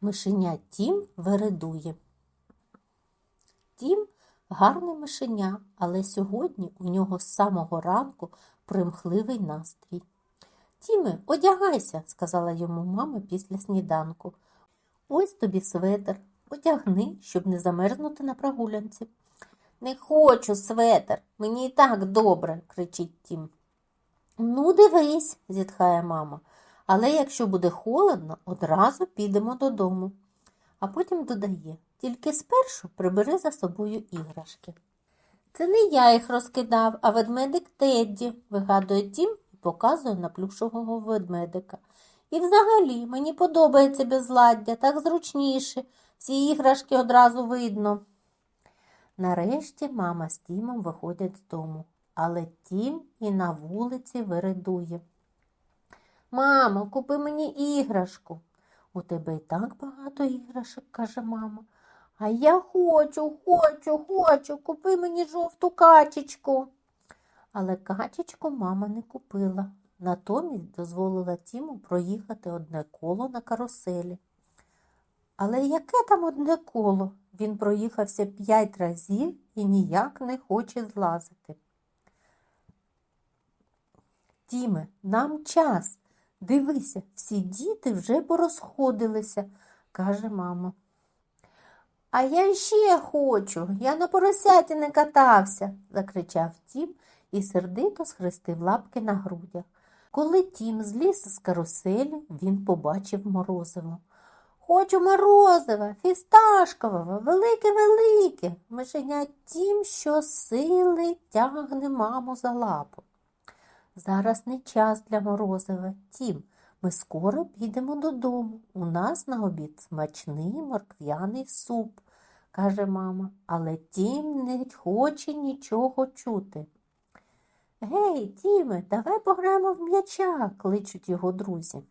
Мишеня Тім вередує. Тім гарне мишеня, але сьогодні у нього з самого ранку примхливий настрій. Тіме, одягайся, сказала йому мама після сніданку. Ось тобі светер, одягни, щоб не замерзнути на прогулянці. Не хочу светер, мені і так добре, кричить Тім. Ну, дивись, зітхає мама. Але якщо буде холодно, одразу підемо додому. А потім додає, тільки спершу прибери за собою іграшки. Це не я їх розкидав, а ведмедик Тедді, вигадує Тім і показує на плюшового ведмедика. І взагалі мені подобається безладдя, так зручніше, всі іграшки одразу видно. Нарешті мама з Тімом виходять з дому, але Тім і на вулиці виридує. Мамо, купи мені іграшку. У тебе і так багато іграшок, каже мама. А я хочу, хочу, хочу, купи мені жовту качечку. Але качечку мама не купила. Натомість дозволила Тіму проїхати одне коло на каруселі. Але яке там одне коло? Він проїхався п'ять разів і ніяк не хоче злазити. Тіме, нам час. Дивися, всі діти вже порозходилися, каже мама. А я ще хочу, я на поросяті не катався, закричав Тім і сердито схрестив лапки на грудях. Коли Тім зліз з каруселі, він побачив морозиво. Хочу морозива, фісташкового, велике-велике. Мишеня Тім щосили тягне маму за лапу. Зараз не час для морозива. Тім, ми скоро підемо додому. У нас на обід смачний морквяний суп, каже мама, але Тім не хоче нічого чути. Гей, Тіме, давай пограємо в м'яча, кличуть його друзі.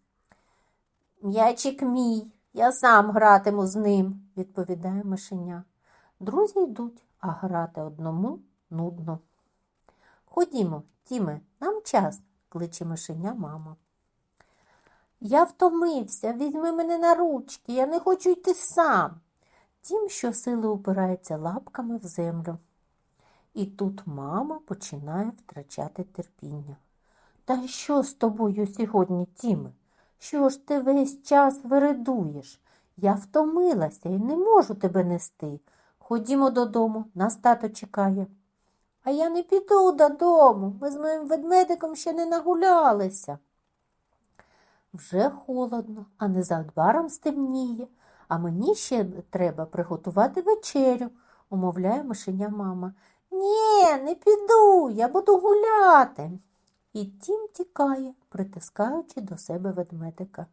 М'ячик мій, я сам гратиму з ним, відповідає мишеня. Друзі йдуть, а грати одному нудно. Ходімо, Тіме, нам час, кличе мишеня мама. Я втомився, візьми мене на ручки, я не хочу йти сам. Тім щосили упирається лапками в землю. І тут мама починає втрачати терпіння. Та що з тобою сьогодні, Тіме? Що ж ти весь час вередуєш? Я втомилася і не можу тебе нести. Ходімо додому, нас тато чекає. А я не піду додому. Ми з моїм ведмедиком ще не нагулялися. Вже холодно, а незабаром стемніє, а мені ще треба приготувати вечерю, умовляє мишеня мама. Ні, не піду, я буду гуляти. І тім тікає, притискаючи до себе ведмедика.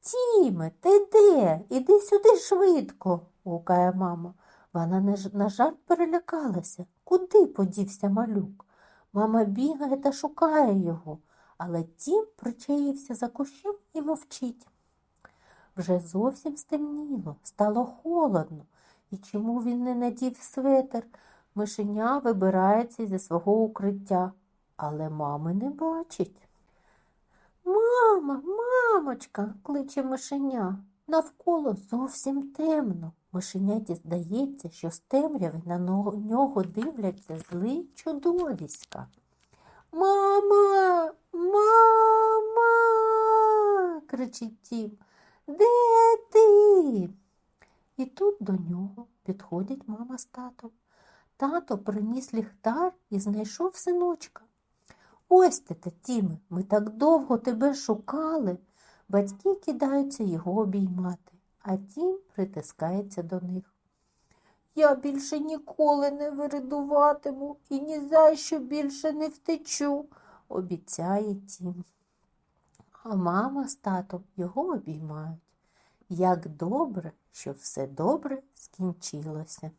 Тіме, ти де? Іди сюди швидко, гукає мама. Вона на жарт перелякалася. Куди подівся малюк? Мама бігає та шукає його, але тім причаївся за кущем і мовчить. Вже зовсім стемніло, стало холодно. І чому він не надів светер? Мишеня вибирається зі свого укриття, але мами не бачить. Мама, мамочка, кличе мишеня. Навколо зовсім темно. Мишеняті здається, що з темряви на нього дивляться злі чудовиська. Мама, мама, кричить Тім. Де ти? І тут до нього підходять мама з татом. Тато приніс ліхтар і знайшов синочка. Ось ти, Тіме, ми так довго тебе шукали. Батьки кидаються його обіймати, а тім притискається до них. Я більше ніколи не виридуватиму і ні за що більше не втечу, обіцяє тім. А мама з татом його обіймають. Як добре, що все добре скінчилося.